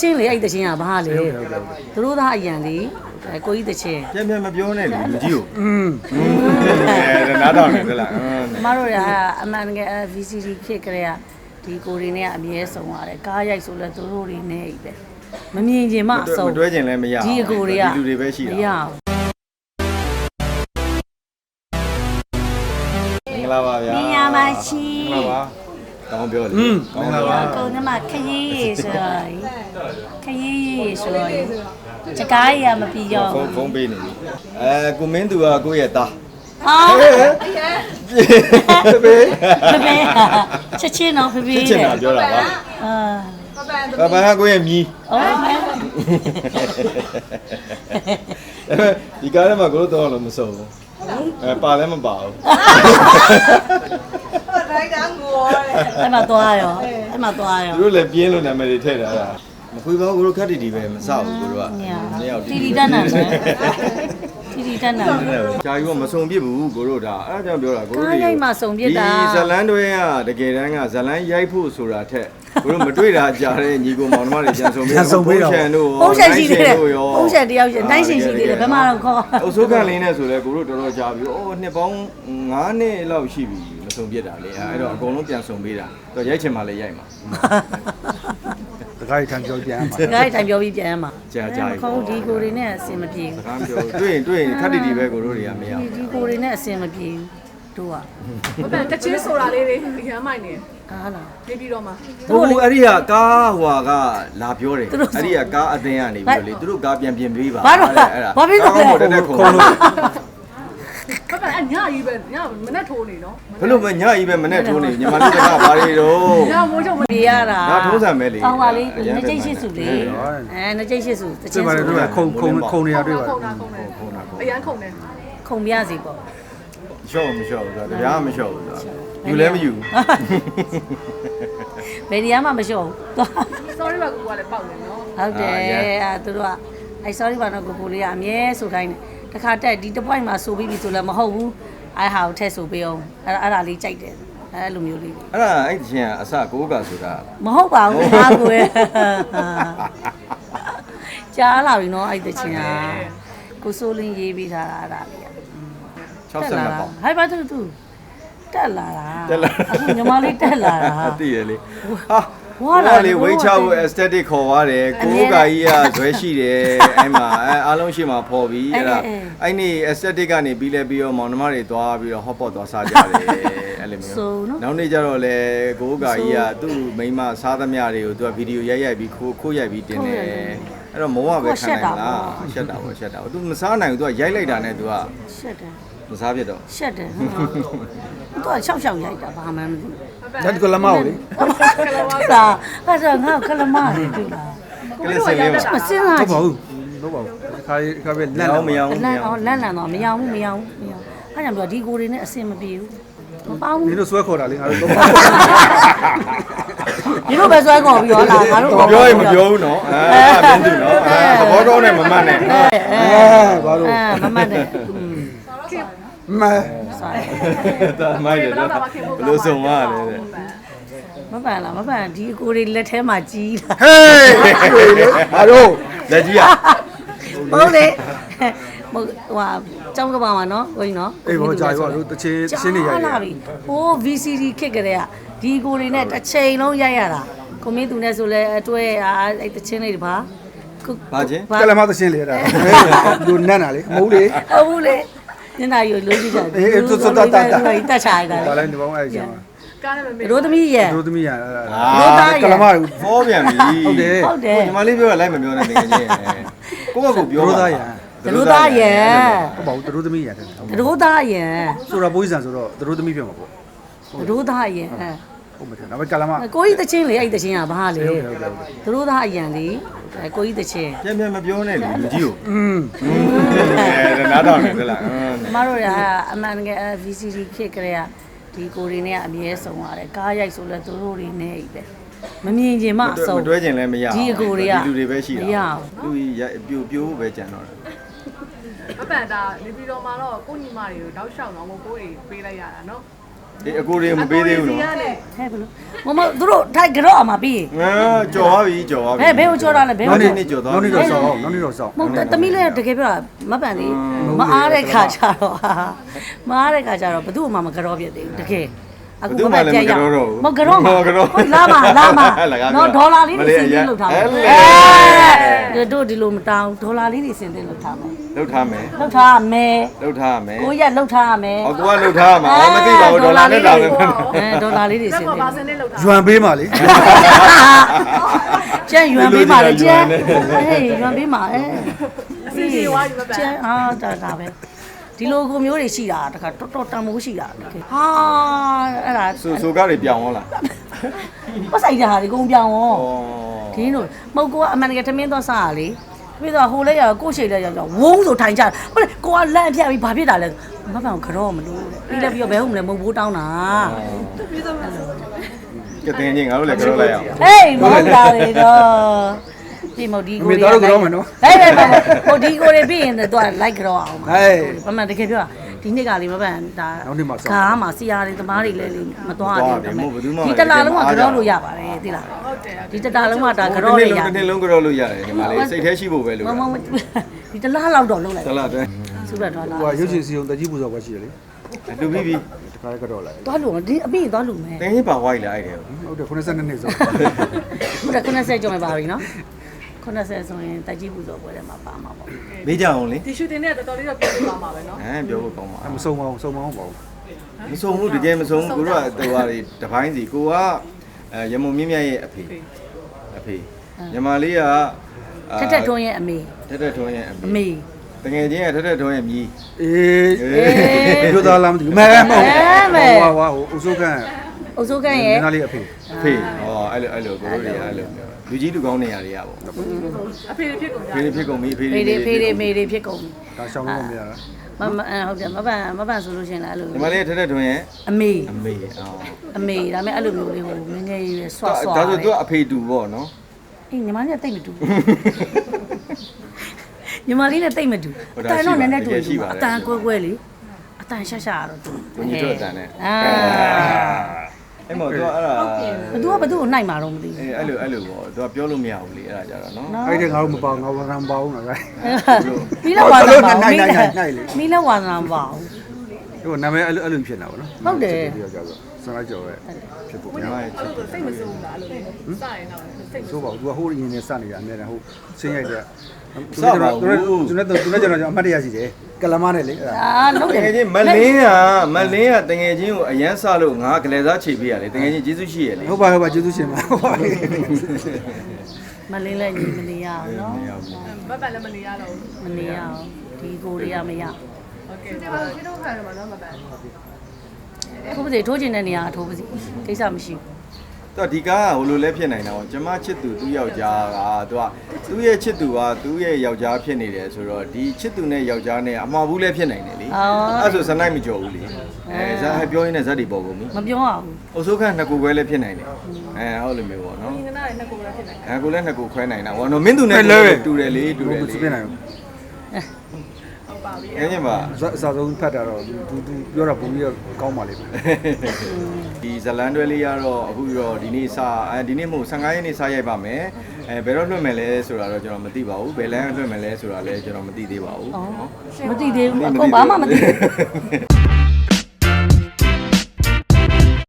ချင်းလေအဲ့တချင်းကဘာလဲဟုတ်တယ်ဟုတ်တယ်သူတို့သားအရန်လေအဲကိုကြီးတချင်းပြန်ပြန်မပြောနဲ့လေလူကြီးကိုอืมအဲနားထောင်နေသလားကျမတို့ကအမှန်တကယ်အဲ VCD ဖြစ်ကြတဲ့ကဒီကိုတွေနဲ့အမြဲဆုံးရတယ်ကားရိုက်ဆိုလဲသူတို့တွေနဲ့ပဲမမြင်ချင်မှအဆုံးမတွဲကျင်လည်းမရဒီအကိုတွေကဒီလူတွေပဲရှိမတာရမင်္ဂလာပါဗျာဘူးမြင်ရပါရှိမင်္ဂလာပါ ကောင်းပြောလေอืมကောင်းမင်္ဂလာပါကိုကမခရေးရေဆိုတော့ခရေးရေဆိုတော့စကားရမပြီးရောဖုန်းဖုန်းပေးနေပြီအဲကိုမင်းသူကကိုယ့်ရဲ့သားအာဖေဖေဖေဖေချက်ချင်းတော့ဖေဖေချစ်ချင်တာပြောတာပါအာဘာဘာကိုယ့်ရဲ့မြီး အော်မဲဒီကားထဲမှာကိုတို့တော့လို့မစုံဘူးအဲပါလည်းမပါဘူး အဲ့မှာသွားရောအဲ့မှာသွားရော သူတို့လည်းပြင်းလို့နာမည်တွေထည့်ထားတာမခွေပါဘူးကိုတို့ခက်တီတီပဲမဆောက်ဘူးကိုတို့ကညာနှစ်ယောက်တီတီတက်နံပဲတီတီတက်နံပဲဂျာယူကမစုံပြစ်ဘူးကိုတို့ဒါအဲ့ဒါကြောင့်ပြောတာကိုတို့ကားရိုက်မှစုံပြစ်တာ ဒီဇလန်းတွဲကတကယ်တမ်းကဇလန်းရိုက်ဖို့ဆိုတာထက်ကိုတို့မတွေ့တာကြားတဲ့ညီကိုမောင်နှမတွေပြန်စုံပြီးပြန်စုံပေးတော့ချန်တို့ပုံရှန်ရှိသေးတယ်တို့ရောပုံရှန်တယောက်ရှိနိုင်ရှင်ရှိသေးတယ်ဘယ်မှာတော့ခေါ် အုပ်စိုးကန်လေးနဲ့ဆိုလဲကိုတို့တော်တော်ကြာပြီ။အိုးနှစ်ပေါင်း9နှစ်လောက်ရှိပြီ မစုံပြစ်တာလေ။အဲ့တော့အကုန်လုံးပြန်စုံပေးတာ။တော့ရိုက်ချင်မှလည်းရိုက်မှာတခါထံပြောပြန်မှာဒီကားတိုင်ပြောပြီးပြန်ရမှာကြာကြာပြီခေါင်းဒီကိုတွေနဲ့အဆင်မပြေ။စကားမပြောဘူးတွေ့ရင်တွေ့ရင်ခက်တီတီပဲကိုတို့တွေကမရဘူးဒီကိုတွေနဲ့အဆင်မပြေဘူးတို့ကမပန်တချင်းဆိုတာလေးတွေအရမ်းမိုက်နေကားလားနေပြီးတော့မှ။ဟိုအဲ့ဒီကကားဟွာကလာပြောတယ်။အဲ့ဒီကကားအသင်းကနေပြီးတော့လေသူတို့ကားပြန်ပြင်ပေးပါဘာလို့လဲဘာဖြစ်လို့လဲကောင်းတယ်ခုံလို့ မပန်အညကြီးပဲညမနဲ့ထိုးနေနော်ဘလို့မညကြီးပဲမနဲ့ထိုးနေညီမလေးတကဘာတွေတော့ညမိုးချုပ်မပြေရတာဒါထုံးစံပဲလေကောင်းပါလေအရင်နှစ်ကျိတ်ရှိစုလေအဲနှစ်ကျိတ်ရှိစုတချတွေ့င်းပါတယ်စုတွေ့ပါခုံခုံခုံနေရတွေ့ပါခုံတာခုံတယ်အရန်ခုံတယ်ခုံပြစီပေါ့ရှော့မရှော့ဘူးဆိုတာတရားမရှော့ဘူးဆိုတာယူလဲမယူဘယ်နေရာမှမလျှော့ဘူးသွား sorry ပါကူကလည်းပေါက်နေနော်ဟုတ်တယ်အဲသူတို့ကအဲ sorry ဘာတော့ကိုကိုလေးကအမြဲဆိုခိုင်းတယ် တခါတက်ဒီတစ်ပွိုင်းမှာဆိုပြီးပြီဆိုလည်းမဟုတ်ဘူးအဲဟာကိုထည့်ဆိုပေးအောင်အဲ့အဲ့ဒါလေးကြိုက်တယ်အဲလိုမျိုးလေးအဲ့ဒါအဲ့ဒီချင်းကအစကိုးကဆိုတာမဟုတ်ပါဘူးငါကိုယ်ကြားလာပြီနော်အဲ့တချင်ကကိုစိုးလင်းရေးပြီးထားတာအဲ့ဒါလေးက62ပေါင်ဟိုက်ပါတူတူတက်လာတာတက်လာအခုညီမလေးတက်လာတာသိရလေဟာ ဝါလာလေဝိတ်ချဖို့ aesthetic ခေါ်ရတယ်ကိုယ်ကာကြီးကဇွဲရှိတယ်အဲ့မှာအားလုံးရှိမှာပေါ်ပြီးအဲ့ဒါအဲ့ဒီ aesthetic ကနေပြီးလဲပြီးတော့မောင်နှမတွေသွားပြီးတော့ hot pot သွားစားကြတယ်အဲ့လိုမျိုးနောက်နေ့ကျတော့လေကိုယ်ကာကြီးကသူ့မိန်းမစားသမျှတွေကိုသူကဗီဒီယိုရိုက်ရိုက်ပြီးခိုးခိုးရိုက်ပြီးတင်တယ်အဲ့တော့မောကပဲခံနိုင်လားရှက်တာပေါ့ရှက်တာပေါ့သူမစားနိုင်ဘူးသူကရိုက်လိုက်တာနဲ့သူကရှက်တာ မစားဖြစ်တော့ရှက်တယ်ဟုတ်တော့ရှောက်ရှောက်ရိုက်တာဘာမှမသိဘူးဓာတ်ကလမောက်လေစာအဲ့ဒါငါ့ကိုကလမလေးတွေ့လားကလေးစင်လေးမမှာစင်းလာဟုတ်ပါကြည့်ဘူးဟုတ်ပါဘူးတခါတခါပဲလလန့်မ်းမရအောင်လန့်အောင်လန့်လန့်တော့မရဘူးမရဘူးမရဘူးအဲ့ကြောင့်ပြောဒီကိုတွေနဲ့အဆင်မပြေဘူးမပေါင်းနဘူးင်တို့ဆွဲခေါ်တာလေငါတို့တော့ဒီလိုပဲစွဲကုန်ပြီးတော့လာငါတို့မပြောရင်မပြောဘူးနော်အဲမင်းသူနော်အဲသဘောကောင်းနဲ့မမှတ်နဲ့အဲအဲဘာလို့အဲမမတ်နဲ့ မဲဆိုင်ဒါမိုက်တယ်နော်ဘယ်လိုဆုံးသွားလဲတဲ့မပန်လားမပန်ဒီအကိုတွေလက်ထဲမှာကြီးလာဟေးတွေ့လေဘာလို့လက်ကြီးอ่ะဟုတ်လေဟိုဟိုကျောင်းကပါမှာနော်ကိုကြီးနော်အေးဘောကြာပြီပေါ့တို့တချင်းတချင်းနေရိုက်လာပြီဟို VCD ခစ်ကြတဲ့ကဒီကိုတွေနဲ့တစ်ချိန်လုံးရိုက်ရတာကိုမင်းသူနဲ့ဆိုလဲအတွဲအားအဲ့တချင်းလေးတွေပါခုဘာချင်းကလမောက်တချင်းလေအဲ့ဒါတို့နတ်နာလေမဟုတ်လေဟုတ်ဘူးလေ ညနာယူလို့ကြည့်ကြအေးအေးသွတ်သွတ်တတ်တတ်တက်ချာရတာဒါလည်းဒီပေါင်းအဲ့ကျမ်းကားနဲ့မမေ့ရိုးသမီးရဲ့ တို့သမီးရအဲ့ရိုးသားရဲ့ကလမောက်ဖောပြန်ပြီဟုတ်တယ်ဟုတ်တယ် ညီမလေးပြောရလိုက်မပြောနဲ့တကယ်ချင်းကိုယ့်ဘက်ကိုပြောတို့သားရရိုးသားရဲ့ဟုတ်ပါဘူးတို့သမီးရတယ်ရိုးသားရဲ့ဆိုတော့ဘိုးကြီးဆန်ဆိုတော့တို့သမီးပြောမှာပေါ့ရိုးသားရဲ့ဟုတ်မှာတယ်ဒါပေမဲ့ကလမောက်ကိုကြီးတချင်းလေအဲ့တချင်းကဘာလဲဟုတ်တယ်ဟုတ်တယ်ရိုးသားအရန်လေ အဲကိုကြီးတချင်းပြန်ပြန်မပြောနဲ့လေလူကြီးကိုอืมအဲနားထောင်နေသလားကျမတို့ကအမှန်တကယ်အဲ VCD ဖြစ်ကြတဲ့ကဒီကိုတွေနဲ့အမြဲဆုံးရတယ်ကားရိုက်ဆိုလဲသူတို့တွေနဲ့ပဲမမြင်ချင်မှအဆုံးမတွဲကျင်လည်းမရဒီအကိုတွေကဒီလူတွေပဲရှိတာမရလူကြီးပြိုပြိုးပဲကြံတော့တယ်မပန်ဒါနေပြီးတော့မှတော့ကိုညီမတွေကိုတောက်လျှောက်တော့ကိုကိုတွေပေးလိုက်ရတာနော် ဒီအကိုတွေမပေးသေးဘူးနော်ဟဲ့ဘယ်လိုမမသူတို့ထိုက်ကြော့အမှာပြီးငါကြော်သွားပြီကြော်သွားပြီဟဲ့ဘယ်ကိုကြော့တာလဲဘယ်နောက်ကိုနေ့ကြော့နောက်နေ့တော့စောင်းနောက်နေ့တော့စောင်းမဟုတ်တမီးလည်းတကယ်ပြောတာမပန်သေးမအားတဲ့ခါကျတော့ဟာမအားတဲ့ခါကျတော့ဘသူ့မှမကြော့ပြသေးဘူးတကယ် မကြော့မကြော့မဟုတ်လာမလာမနော်ဒေါ်လာလေးတွေစင်တင်လောက်ထားမယ်အဲတို့ဒီလိုမတောင်းဒေါ်လာလေးတွေစင်တင်လောက်ထားမယ်လှုပ်ထားမယ်လောက်ထားမယ်လှုပ်ထားမယ်ကိုရလောက်ထားမယ်အော်ကိုကလှုပ်ထားမှာအော်မသိပါဘူးဒေါ်လာနဲ့လာမယ်အဲဒေါ်လာလေးတွေစစက်င်ကောတင်ပါစင်းလေးလောက်တာယွမ်ပေးပါလေကျန်ရွံပေးပါလေကျန်ဟေးရွံပေးပါအဲအစီအစီဝါယူမပန်ကျန်အာဒါဒါပဲ ဒီလိုကိုမျိုးတွေရှိတာတခါတော်တော်တန်မိုးရှိတာတကယ်ဟာအဲ့ဒါဆိုဆိုကားတွေပြောင်းသွားလားပတ်ဆိုင်တဲ့ဟာတွေအကုန်ပြောင်းရောဩဒီလိုမဟုတ်ကောအမှန်တကယ်ထမင်းတော့စားရလေပြီးတော့ဟိုလဲရကိုရှိလဲရကြောဝုန်းဆိုထိုင်ကြဟုတ်လေကိုကလန့်ပြပြီးဘာဖြစ်တာလဲမပန်ကတော့မလို့ပြီးလဲပြီးတော့ဘဲဟုတ်မလဲမဟုတ်ဘူးတောင်းတာကတဲ့ချင်းငါတို့လည်းကြောက်လိုက်အောင်ဟေးမဟုတ်တာလေတော့ ဒီမဒီကိုဟေးဟေးဟိုဒီကိုတွေပြီးရင်တော့လိုက်ကြောအောင်ဟဲ့ မမှန်တကယ်ပြောတာဒီနှစ်ကလေးမပန်ဒါနောက်နေ့မှစောင့်ကားမှာစီယာတွေသမားတွေလည်းလေမသွားရသွားသေးတယ်ဘူးမဟုတ်ဘူးသူမှဒီတလားလုံးကကြောလို့ရပါတယ်သိလားဟုတ်တယ်ဒီတလားလုံးကဒါကြောတစ်တွေနေ့ရလုံးတစ်နေ့လုံးကြောလို့ရတယ်ဒီမှာလေစိတ်แท้ရှိဖို့ပဲလို့မမမဒီတလားလောက်တော့လုံးလိုက်တလားတဲ့စုရတော့လားဟိုကရုပ်ရှင်စီုံတကြီးပူဇော်ပွဲရှိတယ်လေလူပြီးပြီတခါကတော့လာသွားလို့ဒီအပြင်သွားလို့မယ်တကယ်ကြီးပါဝိုက်လာအဲ့တယ်ဟုတ်တယ်92နှစ်စောင်းဟုတ်တယ်90ကျော်မှာပါပြီနော် 90ဆိုရင်တက်ကြီးပူဇော်ပွဲထဲမှာပါမှာပေါ့ မေးကြအောင်လေ ဒီရှူတင်နဲ့တော်တော်လေးတော့ပြောပြပါမှာပဲเนาะ ဟမ်ပြောဖို့ကောင်းပါ မစုံပါဘူးစုံပါအောင်ပါဘူး မဆုံးဘူးတကယ်မဆုံးဘူးကိုတို့ကတော်ရီတပိုင်းစီကိုကအဲရမုံမြင့်မြတ်ရဲ့အဖေအဖေညီမလေးက ထက်ထက်ထွန်းရဲ့အမေ ထက်ထက်ထွန်းရဲ့အ အ မေ မေ တကယ်ချင်းကထက်ထက်ထွန်းရဲ့မြီး အေးပြောသားလားမသိဘူးမဲမဟုတ်ဟွာဟွာဟိုအစိုးကန် အုပ်စိုးကန့် န ရဲ့ င်းသားလေးအဖေ အဖေဟော အဲ့လိုအဲ့လိုကိုတို့တွေကအဲ့လိုလူကြီးလူကောင်းနေရတွေကပေါ့အဖေဖြစ်ကုန်ကြဖေးဖြစ်ကုန်ပြီဖေးဖေးတွေဖေးတွေမေတွေဖြစ်ကုန်ပြီဒါရှောင်းလို့မရတာမမအဲ့ဟုတ်တယ်မပန်မပန်ဆိုလို့ရှိရင်လည်းအဲ့လိုညီမလေးထက်ထက်ထွန်းရဲ့အမေအမေအော်အမေဒါပေမဲ့အဲ့လိုမျိုးလေးဟိုငငယ်ရွယ်ဆွတ်ဆွတ်ဒါဆိုသူကအဖေတူပေါ့နော်အေးညီမလေးနဲ့တိတ်မတူဘူးညီမလေးနဲ့တိတ်မတူအတန်တော့နည်းနည်းတူတူအတန်ကွဲကွဲလေးအတန်ရှာရှာတော့တူကိုကြီးတို့အတန်နဲ့အာ အဲ့မော်သူကအဲ့ဒါဘသူကဘသူ့ကိုနှိုက်မှာတော့မသိအေးအဲ့လိုအဲ့လိုပေါ့သူကပြောလို့မရဘူးလေအဲ့ဒါကြတော့နော်ဘူးနော် အဲ့ဒီငါတို့မပေါငါဝရံပေါင်းနော်ဗျာမီးလက်ဝါသနာပါနိုင်နိုင်နိုင်နိုင်လေမီးလက်ဝါသနာပါဘူး ဟိုနာမည်အဲ့လိုအဲ့လိုဖြစ်နေတာပေါ့နော်ဟုတ်တယ် ပြောကြဆိုစမ်းလိုက်ကြော်ရဲ့ဖြစ်ဖို့ညီညာမရဲ့ချစ်သူစိတ်မစိုးဘူးလားအဲ့လိုလေစရင်တော့စိတ်ဆိုပါဘူးသူကဟိုအရင်နဲ့စနေရအများနဲ့ဟိုဆင်းရိုက်တဲ့သူနဲ့သူနဲ့သူနဲ့ကျွန်တော်အမှတ်တရရှိတယ် ကလမနဲ့လေအဲ့ဒါ အာလုံး တ တယ် ကယ်ချင်းမလင်းကမလင်းကတကယ်ချင်းကိုအရန်ဆလို့ငါကလေးစားချိန်ပေးရတယ်တကယ်ချင်းကျေးဇူးရှိရလေ ဟုတ်ပါဟုတ်ပါကျေးဇူးရှင်ပါဟုတ်ပါ မလင်းလည်းညီမနေရအောင်နော် မပတ်လည်းမနေရတော့ဘူး မနေရအောင်ဒီကိုတွေကမရ โอเคပါဒီတော့ခါတော့မတော့မပတ် ထိုးပါစေထိုးချင်တဲ့နေရာထိုးပါစေကိစ္စမရှိဘူး တော့ဒီကားကဟိုလိုလဲဖြစ်နိုင်တာပေါ့ကျမချစ်သူသူ့ယောက်ျားကသူကသူ့ရဲ့ချစ်သူကသူ့ရဲ့ယောက်ျားဖြစ်နေတယ်ဆိုတော့ဒီချစ်သူနဲ့ယောက်ျားနဲ့အမှားဘူးလဲဖြစ်နိုင်တယ်လေအော် အဲ့ဆိုစနိုက်မကြော်ဘူးလေအဲဇာတ်ပြောရင်းနဲ့ဇက်တွေပေါ်ကုန်ပြီမပြောရဘူးအုပ်စိုးခန့်နှစ်ခုခွဲလဲဖြစ်နိုင်တယ်အဲဟုတ်လိုမျိုးပေါ့နော်ဒီကနေ့နှစ်ခုပဲဖြစ်နေအဲကိုလည်းနှစ်ခုခွဲနိုင်တာဘောနော်မင်းသူနဲ့တူတယ်လေတူတယ်သူလေပြနိုင်ဟု တ်ပါပြီအဲညင်ပါဘူးအစားဆုံးဖတ်တာတော့သူသူပြောတာပုံပြီးတော့ကောင်းပါလိမ့်မယ်ဒီဇလန်တွဲလေးကတော့အခုတော့ဒီနေ့စအဲဒီနေ့မဟုတ်15ရက်နေ့စရိုက်ပါမယ်အဲဘယ်တော့လွှင့်မယ်လဲဆိုတာတော့ကျွန်တော်မသိပါဘူးဘယ်လမ်းလွှင့်မယ်လဲဆိုတာလည်းကျွန်တော်မသိသေးပါဘူးအော်မသိသေးဘူးအကုန်ဘာမှမသိဘူး